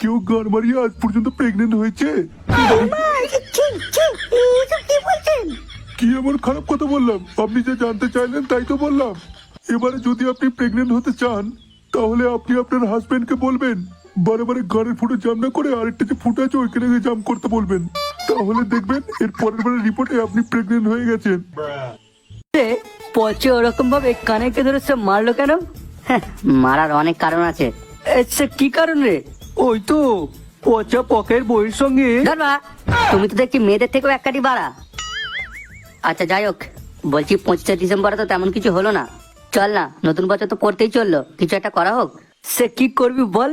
কেউ গান মারিয়ে আজ পর্যন্ত প্রেগনেন্ট হয়েছে। কি এমন খারাপ কথা বললাম? আপনি যে জানতে চাইলেন তাই তো বললাম। এবারে যদি আপনি প্রেগনেন্ট হতে চান তাহলে আপনি আপনার হাজবেন্ডকে বলবেন বারে বারে গানের ফুটো জাম না করে আরেকটা যে ফুটো আছে ওইখানে গিয়ে জাম করতে বলবেন। তাহলে দেখবেন এর পরের বারের রিপোর্টে আপনি প্রেগনেন্ট হয়ে গেছেন। রে, পচে ওরকম ভাবে কানেকে ধরে সে মারলো কেন? হ্যাঁ, মারার অনেক কারণ আছে। কি কারণ রে? ওই তো পচা পকের বইয়ের সঙ্গে। ধরবা তুমি তো দেখছি মেয়েদের থেকেও এক কাটি বাড়া। আচ্ছা যাই হোক বলছি পঁচিশে ডিসেম্বরে তো তেমন কিছু হলো না। চল না নতুন বছর তো পড়তেই চলল কিছু একটা করা হোক। সে কি করবি বল?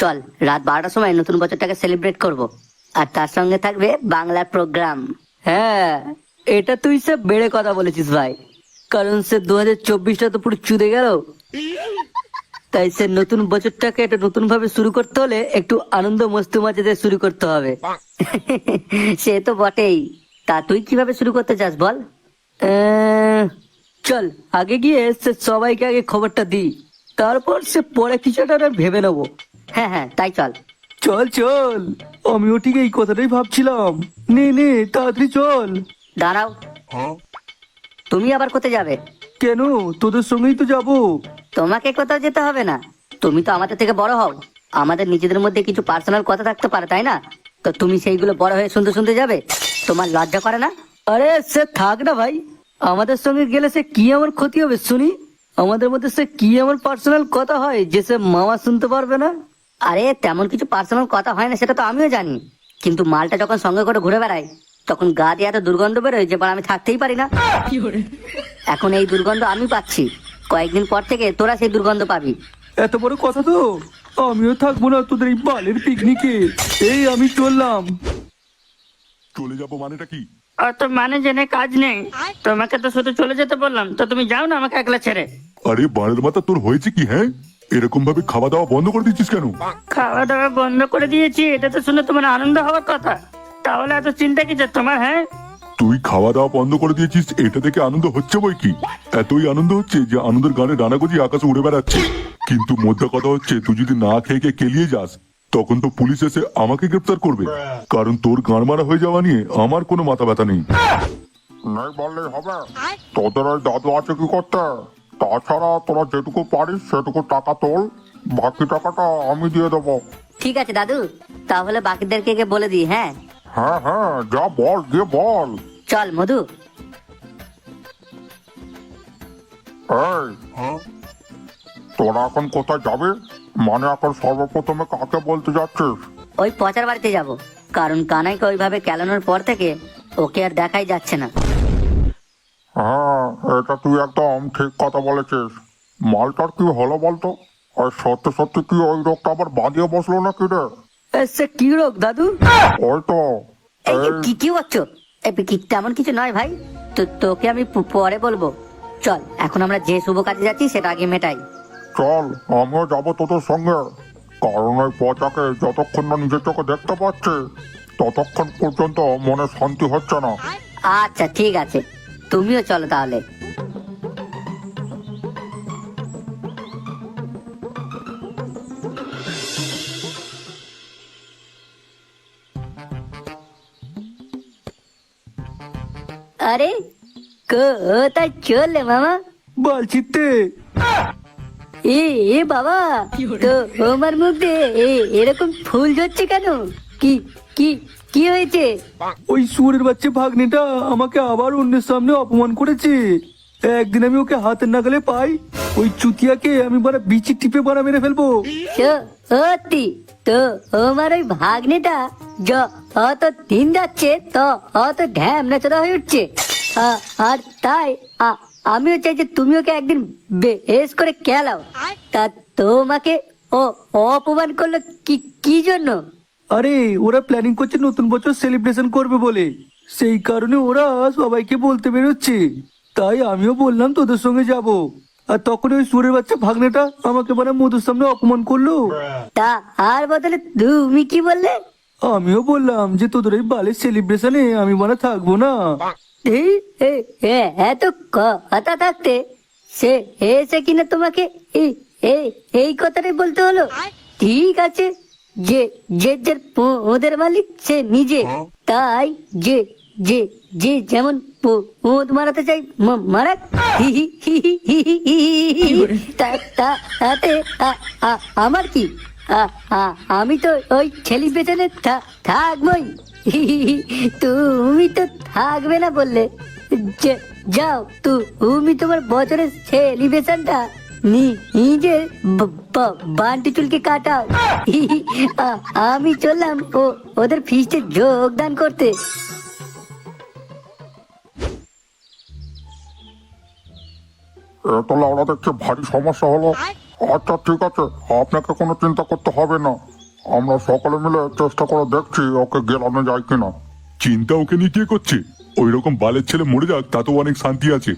চল রাত বারোটার সময় নতুন বছরটাকে সেলিব্রেট করব। আর তার সঙ্গে থাকবে বাংলার প্রোগ্রাম হ্যাঁ এটা তুই সে বেড়ে কথা বলেছিস ভাই। কারণ সে দু হাজার চব্বিশটা তো পুরো চুদে গেল। তাই সে নতুন বছরটাকে একটা নতুন ভাবে শুরু করতে হলে একটু আনন্দ মস্তি মাঝে শুরু করতে হবে। সে তো বটেই। তা তুই কীভাবে শুরু করতে চাস বল? আহ, চল আগে গিয়ে সে সবাইকে আগে খবরটা দি তারপর সে পরে কিছুটা ভেবে নেব। হ্যাঁ হ্যাঁ তাই চল। চল চল। আমিও ঠিক এই কথাটাই ভাবছিলাম। নে নে তাড়াতাড়ি চল। দাঁড়াও। তুমি আবার কোথায় যাবে? কেন? তোদের সঙ্গেই তো যাব। তোমাকে কোথাও যেতে হবে না। তুমি তো আমাদের থেকে বড় হও। আমাদের নিজেদের মধ্যে কিছু পার্সোনাল কথা থাকতে পারে তাই না? তো তুমি সেইগুলো বড় হয়ে শুনতে শুনতে যাবে? তোমার লজ্জা করে না? আরে সে থাক না ভাই। আমাদের সঙ্গে গেলে সে কি আমার ক্ষতি হবে শুনি? আমাদের মধ্যে সে কি এমন পার্সোনাল কথা হয় যে সে মামা শুনতে পারবে না? আরে তেমন কিছু পার্সোনাল কথা হয় না সেটা তো আমিও জানি। কিন্তু মালটা যখন সঙ্গে করে ঘুরে বেড়ায় তখন গা দিয়ে এত দুর্গন্ধ বেরোয় যে আমি থাকতেই পারি না। এখন এই দুর্গন্ধ আমি পাচ্ছি। কয়েকদিন পর থেকে তোরা সেই দুর্গন্ধ পাবি। এত বড় কথা তো? আমিও থাকব না তোদের এই বালের পিকনিকে। এই আমি চললাম। চলে যাব মানেটা কি? অত মানে জেনে কাজ নেই। তোমাকে তো শুধু চলে যেতে বললাম। তো তুমি যাও না আমাকে একলা ছেড়ে। আরে বাড়ির মাথা তোর হয়েছে কি হ্যাঁ? এরকম ভাবে খাওয়া দাওয়া বন্ধ করে দিচ্ছিস কেন? খাওয়া দাওয়া বন্ধ করে দিয়েছি এটা তো শুনে তোমার আনন্দ হওয়ার কথা। তাহলে এত চিন্তা কি তোমার হ্যাঁ? তুই খাওয়া দাওয়া বন্ধ করে দিয়েছিস এটা থেকে আনন্দ হচ্ছে বই কি? এতই আনন্দ হচ্ছে যে আনন্দের গানে ডানা গজি আকাশে উড়ে বেড়াচ্ছে। কিন্তু মধ্যে কথা হচ্ছে তুই যদি না খেয়ে খেয়ে কেলিয়ে যাস তখন তো পুলিশ এসে আমাকে গ্রেপ্তার করবে। কারণ তোর গান মারা হয়ে যাওয়া নিয়ে আমার কোনো মাথা ব্যথা নেই। নেই বললেই হবে। তোদের ওই দাদু আছে কি করতে? তাছাড়া তোরা যেটুকু পারিস সেটুকু টাকা তোল। বাকি টাকাটা আমি দিয়ে দেবো। ঠিক আছে দাদু তাহলে বাকিদেরকে বলে দিই হ্যাঁ? হ্যাঁ হ্যাঁ যা বল গিয়ে বল। চল মধু। এই তোরা এখন কোথায় যাবে? মানে এখন সর্বপ্রথমে কাকে বলতে যাচ্ছিস? ওই পচার বাড়িতে যাব। কারণ কানাইকে ওইভাবে কেলানোর পর থেকে ওকে আর দেখাই যাচ্ছে না। হ্যাঁ এটা তুই একদম ঠিক কথা বলেছিস। মালটার কি হলো বলতো? আর সত্যি সত্যি কি ওই রোগটা আবার বাঁধিয়ে বসল না কি রে? সে কি রোগ দাদু? এই কি কি করছ তেমন কিছু নয় ভাই। তো তোকে আমি পরে বলব। চল এখন আমরা যে শুভ কাজে যাচ্ছি সেটা আগে মেটাই। চল আমিও যাব তোদের সঙ্গে। কারণ ওই পচাকে যতক্ষণ না নিজের চোখে দেখতে পাচ্ছে ততক্ষণ পর্যন্ত মনে শান্তি হচ্ছে না। আচ্ছা ঠিক আছে। তুমিও চলো তাহলে। আরে কোথায় চললে মামা? বাল চিত্তে এ এ বাবা তো আমার মুখ দিয়ে এ- এরকম ফুল ঝরছে কেন? কি কি কি হয়েছে? ওই সুরের বাচ্চা ভাগ্নেটা আমাকে আবার অন্যের সামনে অপমান করেছে। একদিন আমি ওকে হাতের নাগালে পাই ওই চুতিয়াকে আমি বারা বিচি টিপে বারা মেরে ফেলব। সত্যি তো আমার ওই ভাগ্নেটা য, অত দিন যাচ্ছে, তো, অত ঢ্যাম নাচড়া হয়ে উঠছে। আর তাই আমিও চাই যে তুমি ওকে একদিন বেশ করে খেলাও। তা তোমাকে ও, অপমান করল কি কি জন্য? আরে, ওরা প্ল্যানিং করছে নতুন বছর সেলিব্রেশন করবে বলে। সেই কারণে ওরা সবাইকে বলতে বেরোচ্ছে। তাই আমিও বললাম তোদের সঙ্গে যাব। আর তখন ওই সুরের বাচ্চা ভাগ্নেটা আমাকে মানে মধুর সামনে অপমান করল। তা আর বদলে তুমি কি বললে? আমিও বললাম যে তোদের এই বালের সেলিব্রেশনে আমি মানে থাকব না। এত কথা থাকতে সে এসে কিনা তোমাকে এই এই এই কথাটাই বলতে হলো? ঠিক আছে যে যে যে ওদের মালিক সে নিজে। তাই যে যে যে যেমন মারাতে চাই মারাক তাতে আমার কি আমি তো ওই ছেলি পেছনে থাকবই তুমি তো থাকবে না বললে যাও তুমি তোমার বছরের সেলিব্রেশনটা নিজের বান্টি চুলকে কাটাও আমি চললাম ও ওদের ফিস্টে যোগদান করতে এত লাউড়া দেখছে ভারী সমস্যা হলো। আচ্ছা ঠিক আছে আপনাকে কোনো চিন্তা করতে হবে না। আমরা সকলে মিলে চেষ্টা করে দেখছি ওকে গেলানো যায় কিনা। চিন্তা ওকে নিয়ে কে করছে? ওই রকম বালের ছেলে মরে যাক তাতেও অনেক শান্তি আছে।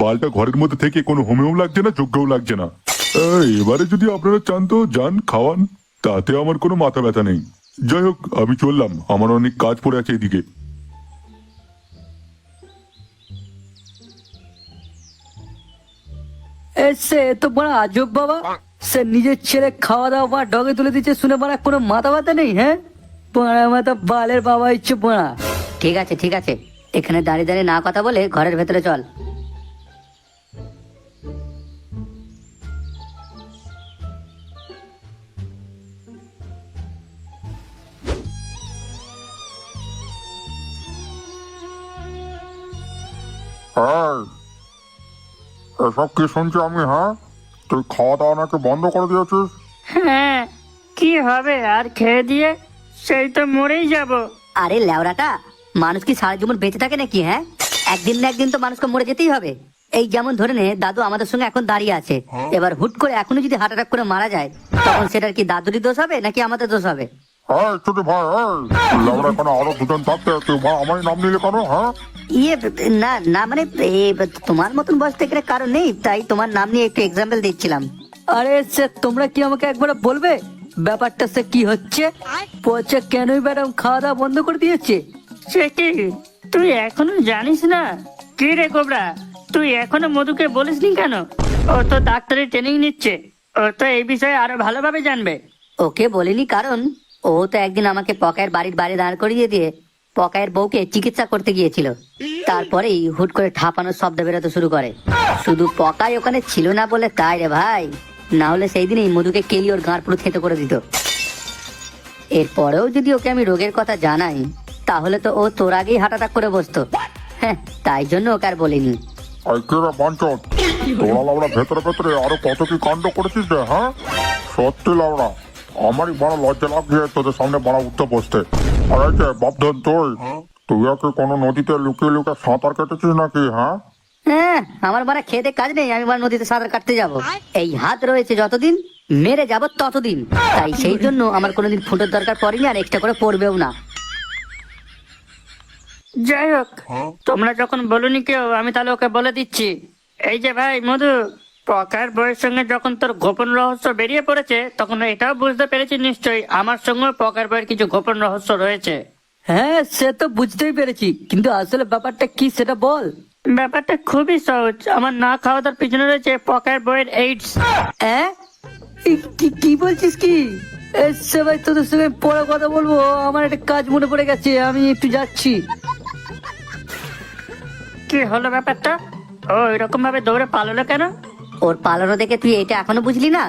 বালটা ঘরের মধ্যে থেকে কোনো হোমেও লাগছে না যোগ্যও লাগছে না। এবারে যদি আপনারা চান তো যান খাওয়ান তাতে আমার কোনো মাথা ব্যথা নেই। যাই হোক আমি চললাম আমার অনেক কাজ পড়ে আছে এদিকে। এ সে তো বড় আজব বাবা। সে নিজের ছেলে খাওয়া দাওয়া বা ডগে তুলে দিচ্ছে শুনে বড় কোনো মাথা ব্যথা নেই হ্যাঁ? বড়া মাথা বালের বাবা ইচ্ছে বড়া ঠিক আছে ঠিক আছে। এখানে দাঁড়িয়ে দাঁড়িয়ে না কথা বলে ঘরের ভেতরে চল। এই, এসব কি শুনছি আমি হ্যাঁ? তুই খাওয়া দাওয়া নাকি বন্ধ করে দিয়েছিস? হ্যাঁ কি হবে আর খেয়ে দিয়ে সেই তো মরেই যাব। আরে লেওরাটা মানুষ কি সারা জীবন বেঁচে থাকে নাকি হ্যাঁ? একদিন না একদিন তো মানুষকে মরে যেতেই হবে। এই যেমন ধরে নে দাদু আমাদের সঙ্গে এখন দাঁড়িয়ে আছে। এবার হুট করে এখনও যদি হার্ট অ্যাটাক করে মারা যায় তখন সেটার কি দাদুরই দোষ হবে নাকি আমাদের দোষ হবে? এই ছোট ভাই এই। আরও দুজন থাকতে তুই ভাই আমারই নাম নিলে কেন হ্যাঁ? ইয়ে না না মানে তোমার মতন বয়স থেকে কারণ নেই তাই তোমার নাম নিয়ে একটু এক্সাম্পল দিচ্ছিলাম। আরে সে তোমরা কি আমাকে একবার বলবে? ব্যাপারটা সে কি হচ্ছে? পচে কেনই ম্যাডাম খাওয়া দাওয়া বন্ধ করে দিয়েছে? সে কি? তুই এখনও জানিস না? কি রে কোবরা? তুই এখনও মধুকে বলিসনি কেন? ও তো ডাক্তারের ট্রেনিং নিচ্ছে। ও তো এই বিষয়ে আরও ভালোভাবে জানবে। ওকে বলিনি কারণ ও তো একদিন আমাকে পকায়ের বাড়ির বাইরে দাঁড় করিয়ে দিয়ে পকায়ের বউকে চিকিৎসা করতে গিয়েছিল। তারপরেই হুট করে ঠাপানোর শব্দ বেরোতে শুরু করে। শুধু পকাই ওখানে ছিল না বলে তাই রে ভাই। না হলে সেই দিনই মধুকে কেলি ওর গাঁড় পুরো থেতো করে দিত। এরপরেও যদি ওকে আমি রোগের কথা জানাই, তাহলে তো ও তোর আগেই অ্যাটাক করে বসতো। হ্যাঁ তাই জন্য ওকে আর বলিনি। ভেতরে ভেতরে আরও কত কি কাণ্ড করেছিস রে হ্যাঁ? সত্যি লাউড়া। আমারই বড় লজ্জা লাগছে তোদের সামনে বড় উঠতে বসতে। আর এই যে বাপধন তুই তুই কি কোনো নদীতে লুকিয়ে লুকিয়ে সাঁতার কেটেছিস নাকি হ্যাঁ? হ্যাঁ আমার মানে খেতে কাজ নেই আমি মানে নদীতে সাঁতার কাটতে যাব। এই হাত রয়েছে যতদিন মেরে যাব ততদিন। তাই সেই জন্য আমার কোনোদিন ফুটোর দরকার পড়েনি আর এক্সট্রা করে পড়বেও না। যাই হোক তোমরা যখন বলুনি কেউ আমি তাহলে ওকে বলে দিচ্ছি। এই যে ভাই মধু পকার বইয়ের সঙ্গে যখন তোর গোপন রহস্য বেরিয়ে পড়েছে তখন এটাও বুঝতে পেরেছি নিশ্চয়ই আমার সঙ্গে পকার বইয়ের কিছু গোপন রহস্য রয়েছে। হ্যাঁ সে তো বুঝতেই পেরেছি কিন্তু আসলে ব্যাপারটা কি সেটা বল। ব্যাপারটা খুবই সহজ আমার না খাওয়া দাওয়ার পিছনে রয়েছে পকার বইয়ের এইডস হ্যাঁ কি- বলছিস কি? ভাই তোদের সঙ্গে পরে কথা বলব আমার একটা কাজ মনে পড়ে গেছে আমি একটু যাচ্ছি। কি হলো ব্যাপারটা? ও এরকম ভাবে দৌড়ে পালালো কেন? ওর পালানো দেখে তুই এটা এখনও বুঝলি না?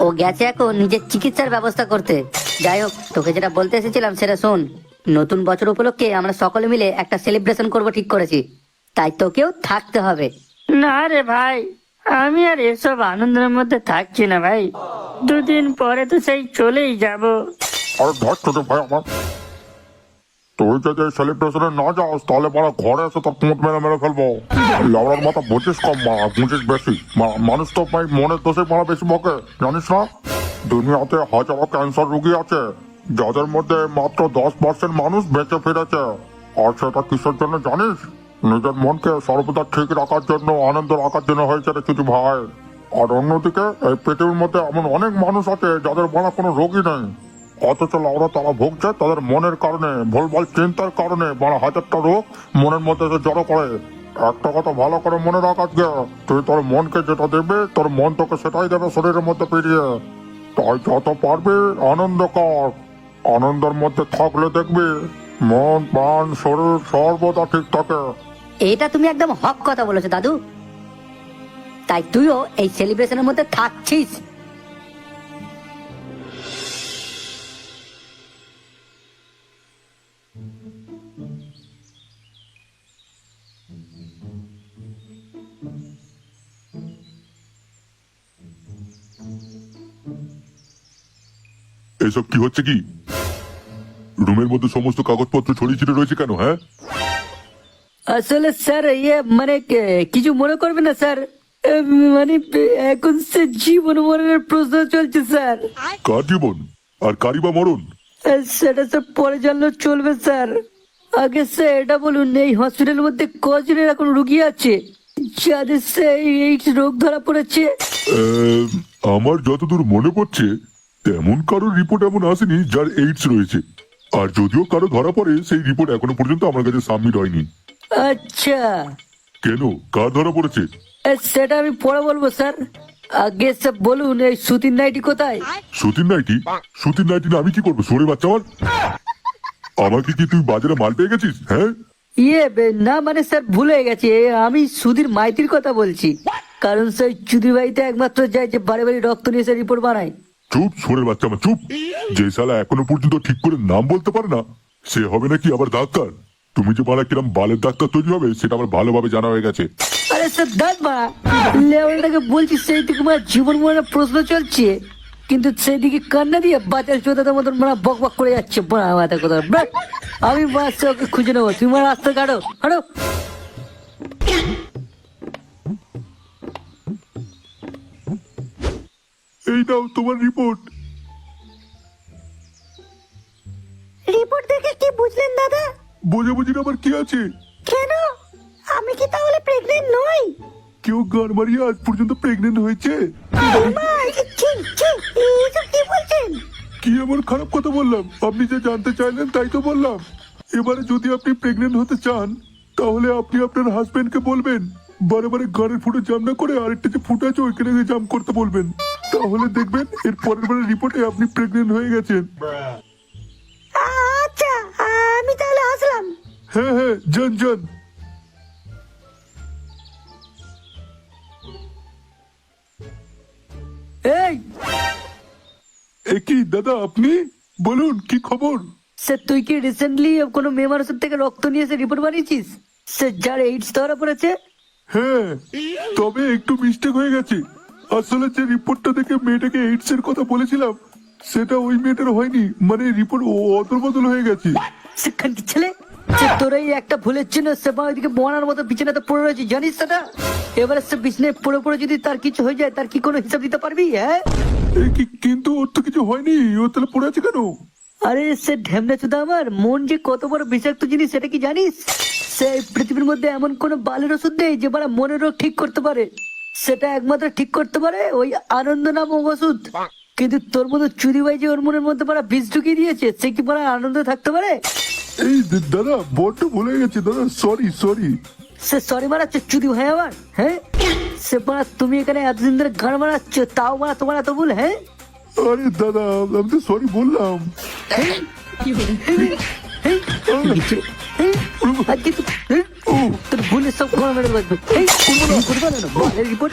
ও গেছে এখন নিজের চিকিৎসার ব্যবস্থা করতে। যাই হোক তোকে যেটা বলতে এসেছিলাম সেটা শোন। নতুন বছর উপলক্ষে আমরা সকলে মিলে একটা সেলিব্রেশন করব ঠিক করেছি। তাই তোকেও থাকতে হবে। না রে ভাই আমি আর এসব আনন্দের মধ্যে থাকছি না ভাই। দুদিন পরে তো সেই চলেই যাব। আরে ধর ছোট ভাই আমার। তুই যদি সেলিব্রেশনে না যাস তাহলে মারা ঘরে এসে তোর মেরে মেরে ফেলব। লাউড়ার মাথা বুঝিস কম মারা বুঝিস বেশি। মানুষ তো ভাই মনের দোষে মারা বেশি বকে, জানিস না? দুনিয়াতে হাজারো ক্যান্সার রোগী আছে, যাদের মধ্যে মাত্র দশ পার্সেন্ট মানুষ বেঁচে ফিরেছে। আর সেটা কিসের জন্য জানিস? নিজের মনকে সর্বদা ঠিক রাখার জন্য, আনন্দ রাখার জন্য হয়েছে রে কিছু ভাই। আর অন্যদিকে, এই পৃথিবীর মধ্যে এমন অনেক মানুষ আছে, যাদের মারা কোনো রোগী নেই। অথচ লাউরা তারা ভুগছে তাদের মনের কারণে, ভুলভাল চিন্তার কারণে বড় হাজারটা রোগ মনের মধ্যে জড়ো করে। একটা কথা ভালো করে মনে রাখ আজকে। তুই তোর মনকে যেটা দেবে, তোর মন তোকে সেটাই দেবে শরীরের মধ্যে পেরিয়ে। তাই যত পারবে, আনন্দ কর। আনন্দের মধ্যে থাকলে দেখবি, মন, প্রাণ, শরীর সর্বদা ঠিক থাকে। এটা তুমি একদম হক কথা বলেছ, দাদু। তাই তুইও এই সেলিব্রেশনের মধ্যে থাকছিস। এসব কি হচ্ছে কি? রুমের মধ্যে সমস্ত কাগজপত্র ছড়িয়ে ছিটে রয়েছে কেন হ্যাঁ? আসলে স্যার ইয়ে মানে কিছু মনে করবে না স্যার? মানে এখন সে জীবন মরণের প্রশ্ন চলছে স্যার। কার জীবন? আর কারি বা মরণ? সেটা স্যার পরে জানলেও চলবে স্যার। আগে স্যার এটা বলুন এই হসপিটালের মধ্যে কজনের এখন রুগী আছে? যাদের সে এই রোগ ধরা পড়েছে? আমার যতদূর মনে পড়ছে তেমন কারোর রিপোর্ট এমন আসেনি যার এইডস রয়েছে। আর যদিও কারও ধরা পড়ে সেই রিপোর্ট এখনও পর্যন্ত আমার কাছে সাবমিট হয়নি। আচ্ছা। কেন? কার ধরা পড়েছে? এ, সেটা আমি পরে বলব স্যার। আগে স্যার বলুন এই সুতির নাইটি কোথায়? সুতির নাইটি? সুতির নাইটি না আমি কি করব? সরে বাচ্চা আমার। আমাকে কি তুই বাজারে মাল পেয়ে গেছিস হ্যাঁ? ইয়ে বে- না মানে স্যার ভুলে গেছে। আমি সুধীর মাইতির কথা বলছি। কারণ সেই চুদির বাড়িতে একমাত্র যায় যে বারে বাড়ি রক্ত নিয়ে এসে রিপোর্ট বানায়। চুপ সরে বাচ্চা আমার চুপ। যে শালা এখনও পর্যন্ত ঠিক করে নাম বলতে পারে না সে হবে নাকি আবার ডাক্তার। তুমি যে মারা কিরম বালের ডাক্তার তৈরি হবে সেটা আমার ভালোভাবে জানা হয়ে গেছে। আরে স্যার দাঁত মারা লেভেলটাকে বলছি সেই দিকে মানে জীবন মরণের প্রশ্ন চলছে। কিন্তু সেই দিকে কান্না দিয়ে বাচ্চার চোদাদের মতন মানে বক বক করে যাচ্ছে। বাড়া মাথা কথা ব্যাস, আমি মাসে ওকে খুঁজে নেব তুমি আমার রাস্তা কাটো হাঁটো। এই নাও তোমার রিপোর্ট রিপোর্ট দেখে কি বুঝলেন দাদা? বোঝা বুঝি আবার কি আছে? কেন? আমি কি তাহলে প্রেগনেন্ট নই? কেউ গান মারিয়ে আজ পর্যন্ত প্রেগনেন্ট হয়েছে? কি বলছেন? কি এমন খারাপ কথা বললাম? আপনি যে জানতে চাইলেন তাই তো বললাম। এবারে যদি আপনি প্রেগনেন্ট হতে চান তাহলে আপনি আপনার হাজবেন্ডকে বলবেন। বারে বারে গাড়ির ফুটো জাম না করে আরেকটা যে ফুটো আছে ওইখানে গিয়ে জাম করতে বলবেন। তাহলে দেখবেন এর পরের বারের রিপোর্টে আপনি প্রেগনেন্ট হয়ে গেছেন। আচ্ছা আমি তাহলে আসলাম। হ্যাঁ হ্যাঁ যান যান। এই! এ কি দাদা আপনি? বলুন কি খবর? স্যার তুই কি রিসেন্টলি কোনো মেয়ে মানুষের থেকে রক্ত নিয়ে এসে রিপোর্ট বানিয়েছিস? স্যার যার এইডস ধরা পড়েছে? হ্যাঁ তবে একটু মিস্টেক হয়ে গেছে। আসলে যে রিপোর্টটা দেখে মেয়েটাকে এইডস এর কথা বলেছিলাম সেটা ওই মেয়েটার হয়নি। মানে রিপোর্ট অদল বদল হয়ে গেছে। সেখান কি ছেলে? তোর এই একটা ভুলের জন্য সে বা ওইদিকে বনার মতো বিছানাতে পড়ে রয়েছে জানিস সেটা? এবারে সে বিছনায় পড়ে পড়ে যদি তার কিছু হয়ে যায় তার কি কোনো হিসাব দিতে পারবি হ্যাঁ? কিন্তু ওর তো কিছু হয়নি। ও তাহলে পড়ে আছে কেন? আরে সে ঢেমনা চুদা আমার। মন যে কত বড় বিষাক্ত জিনিস সেটা কি জানিস? সে পৃথিবীর মধ্যে এমন কোন বালের ওষুধ নেই যে বারা মনের রোগ ঠিক করতে পারে। সেটা একমাত্র ঠিক করতে পারে ওই আনন্দ নামক ওষুধ কিন্তু তোর মতো চুরি বাই যে ওর মনের মধ্যে বারা বিষ ঢুকিয়ে দিয়েছে সে কি বারা আনন্দে থাকতে পারে? এই দাদা বড্ড ভুলে গেছে দাদা সরি সরি সে সরি মারাচ্ছে চুরি ভাই আমার হ্যাঁ? সে মারা তুমি এখানে এতদিন ধরে গান মারাচ্ছ তাও মারা তোমার এত ভুল হ্যাঁ? আরে দাদা আমি তো সরি বললাম। আজকে তো হ্যাঁ? তোর ভুলের সব ঘোরা মেরে বাজবে এই করব না করব না রিপোর্ট